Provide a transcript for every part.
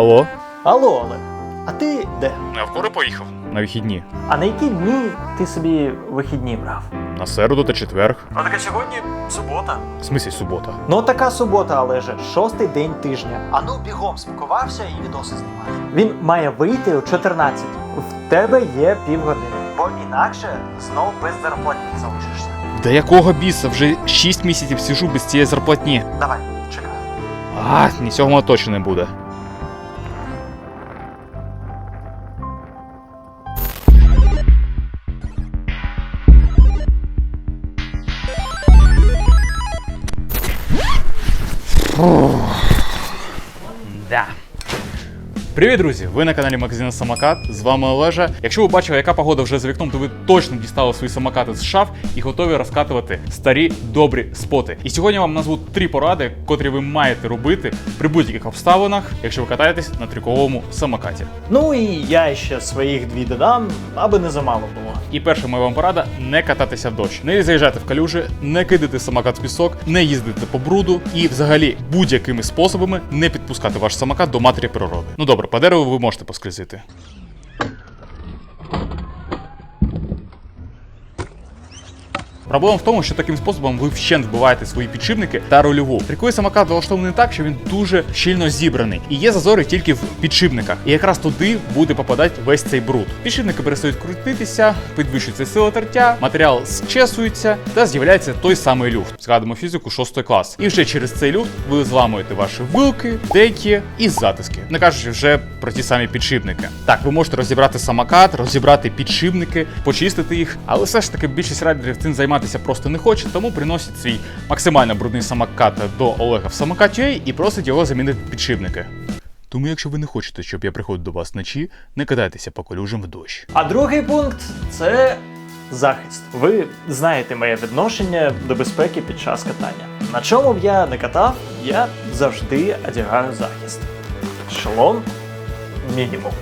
Алло? Алло, Олег, а ти де? Я в Кори поїхав. На вихідні. А на які дні ти собі вихідні брав? На середу та четверг. А так сьогодні субота. В смислі субота. Ну така субота, але же шостий день тижня. А ну бігом спакувався і відоси знімати. Він має вийти о 14. В тебе є півгодини. Бо інакше знов без зарплатні залишишся. Да якого біса? Вже 6 місяців сижу без цієї зарплатні. Давай, чекай. А, ні цього точно не буде. Да. Привіт, друзі! Ви на каналі Магазина Самокат. З вами Олежа. Якщо ви бачили, яка погода вже за вікном, то ви точно дістали свої самокати з шаф і готові розкатувати старі добрі споти. І сьогодні я вам назву три поради, котрі ви маєте робити при будь-яких обставинах, якщо ви катаєтесь на трюковому самокаті. Ну і я ще своїх дві додам, аби не замало було. І перша моя вам порада не кататися в дощ. Не заїжджати в калюжі, не кидати самокат в пісок, не їздити по бруду і взагалі будь-якими способами не підпускати ваш самокат до матері природи. Ну добре, по дереву ви можете поскрізити. Проблема в тому, що таким способом ви вщент вбиваєте свої підшипники та рульову. Тріковий самокат влаштований так, що він дуже щільно зібраний, і є зазори тільки в підшипниках. І якраз туди буде попадати весь цей бруд. Підшипники перестають крутитися, підвищується сила тертя, матеріал зчесується та з'являється той самий люфт. Згадуємо фізику 6 клас. І вже через цей люфт ви зламуєте ваші вилки, деки і затиски. Не кажучи вже про ті самі підшипники. Так, ви можете розібрати самокат, розібрати підшипники, почистити їх, але все ж таки більшість райдерів цим займатися просто не хоче, тому приносять свій максимально брудний самокат до Олега в самокат.ua і просить його замінити підшипники. Тому, якщо ви не хочете, щоб я приходив до вас вночі, не кидайтеся по колюжам в дощ. А другий пункт це захист. Ви знаєте моє відношення до безпеки під час катання. На чому б я не катав, я завжди одягаю захист. Шолом мінімум.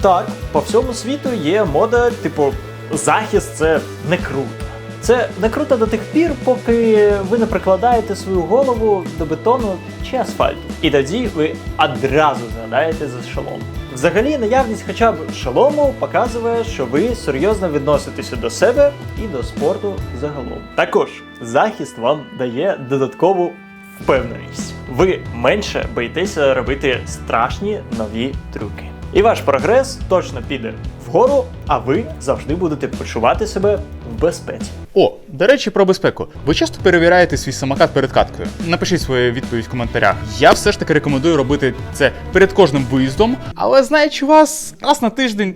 Так, по всьому світу є мода, типу, захист це не круто. Це не круто до тих пір, поки ви не прикладаєте свою голову до бетону чи асфальту. І тоді ви одразу згадаєте за шолом. Взагалі, наявність хоча б шолому показує, що ви серйозно відноситеся до себе і до спорту загалом. Також захист вам дає додаткову впевненість. Ви менше боїтеся робити страшні нові трюки. І ваш прогрес точно піде вгору, а ви завжди будете почувати себе в безпеці. О, до речі, про безпеку. Ви часто перевіряєте свій самокат перед каткою. Напишіть свою відповідь в коментарях. Я все ж таки рекомендую робити це перед кожним виїздом, але знаючи вас, раз на тиждень.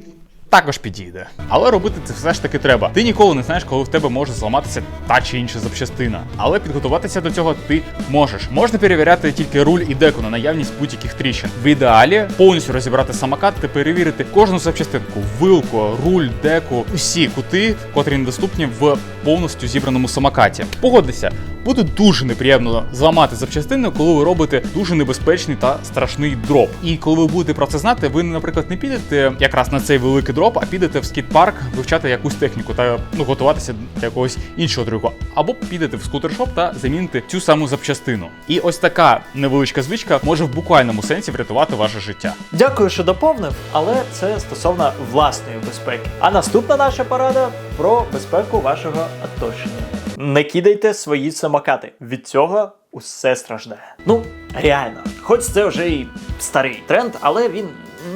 Також підійде. Але робити це все ж таки треба. Ти ніколи не знаєш, коли в тебе може зламатися та чи інша запчастина. Але підготуватися до цього ти можеш. Можна перевіряти тільки руль і деку на наявність будь-яких тріщин. В ідеалі повністю розібрати самокат та перевірити кожну запчастинку, вилку, руль, деку, усі кути, котрі недоступні в повністю зібраному самокаті. Погодьтеся, буде дуже неприємно зламати запчастину, коли ви робите дуже небезпечний та страшний дроп. І коли ви будете про це знати, ви, наприклад, не підете якраз на цей великий дроп, а підете в скейт-парк вивчати якусь техніку та ну готуватися до якогось іншого трюку. Або підете в скутершоп та заміните цю саму запчастину. І ось така невеличка звичка може в буквальному сенсі врятувати ваше життя. Дякую, що доповнив, але це стосовно власної безпеки. А наступна наша порада про безпеку вашого оточення. Не кидайте свої самокати. Від цього усе страждає. Ну, реально, хоч це вже і старий тренд, але він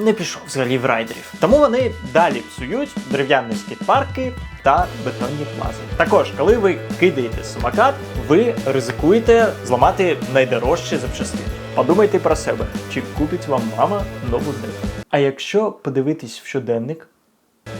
не пішов взагалі в райдерів. Тому вони далі псують дерев'яні скейт-парки та бетонні плази. Також, коли ви кидаєте самокат, ви ризикуєте зламати найдорожчі запчастини. Подумайте про себе, чи купить вам мама нову деку. А якщо подивитись в щоденник,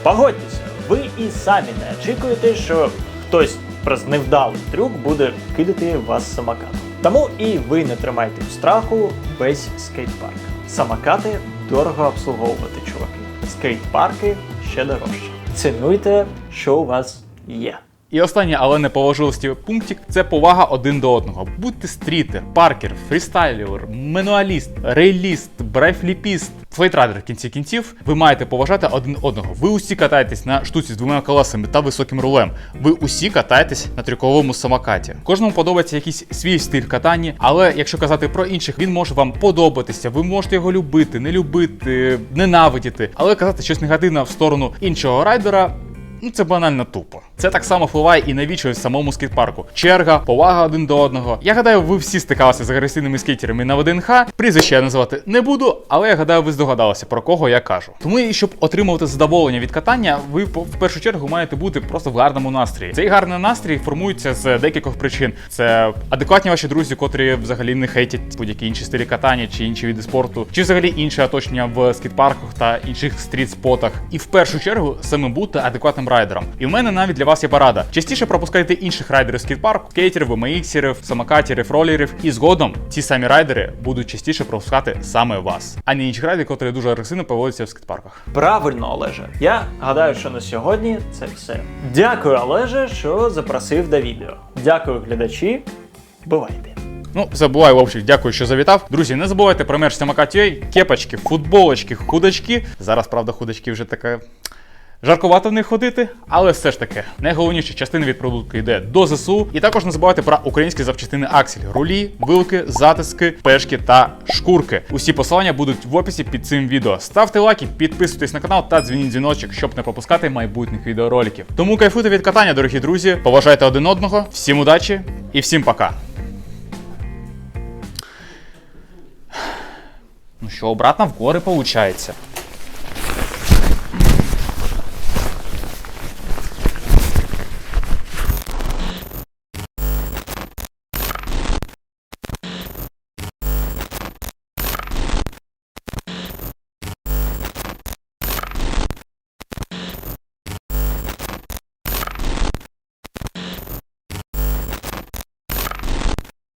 погодьтеся, ви і самі не очікуєте, що хтось про невдалий трюк буде кидати вас самокатом. Тому і ви не тримайте в страху весь скейт-парк. Самокати дорого обслуговувати, чуваки. Скейт-парки ще дорожче. Цінуйте, що у вас є. І останнє, але не по важливості пунктик, це повага один до одного. Будьте стрітер, паркер, фрістайлер, менуаліст, рейліст, брайфліпіст, флейтрайдер в кінці кінців. Ви маєте поважати один одного. Ви усі катаєтесь на штуці з двома колесами та високим рулем. Ви усі катаєтесь на трюковому самокаті. Кожному подобається якийсь свій стиль катання, але якщо казати про інших, він може вам подобатися. Ви можете його любити, не любити, ненавидіти, але казати щось негативне в сторону іншого райдера. Ну, це банально тупо. Це так само впливає і на вічі в самому скейт-парку. Черга, повага один до одного. Я гадаю, ви всі стикалися з агресивними скейтерами на ВДНХ. Прізвище я називати не буду, але я гадаю, ви здогадалися, про кого я кажу. Тому і щоб отримувати задоволення від катання, ви в першу чергу маєте бути просто в гарному настрої. Цей гарний настрій формується з декількох причин. Це адекватні ваші друзі, котрі взагалі не хейтять будь-які інші стилі катання чи інші види спорту, чи взагалі інше оточення в скейт-парках та інших стріт-спотах. І в першу чергу саме бути адекватним райдером. І в мене навіть для вас є порада. Частіше пропускайте інших райдерів скейт-парку, скейтерів, BMX-ерів, самокатерів, ролерів, і згодом ці самі райдери будуть частіше пропускати саме вас, а не інших райдерів, котрі дуже агресивно поводяться в скейт-парках. Правильно, Олеже. Я гадаю, що на сьогодні це все. Дякую, Олеже, що запросив до відео. Дякую, глядачі. Бувайте. Ну, забувай, Вовчик, дякую, що завітав. Друзі, не забувайте про мерч самокат.ua, кепочки, футболочки, худачки. Зараз, правда, худачки вже таке. Жаркувато в них ходити, але все ж таки найголовніше частина від продукту йде до ЗСУ. І також не забувайте про українські запчастини Аксель, рулі, вилки, затиски, пешки та шкурки. Усі посилання будуть в описі під цим відео. Ставте лайки, підписуйтесь на канал та дзвініть дзвіночок, щоб не пропускати майбутніх відеороликів. Тому кайфуйте від катання, дорогі друзі. Поважайте один одного. Всім удачі і всім пока. Ну що, обратно в гори получается.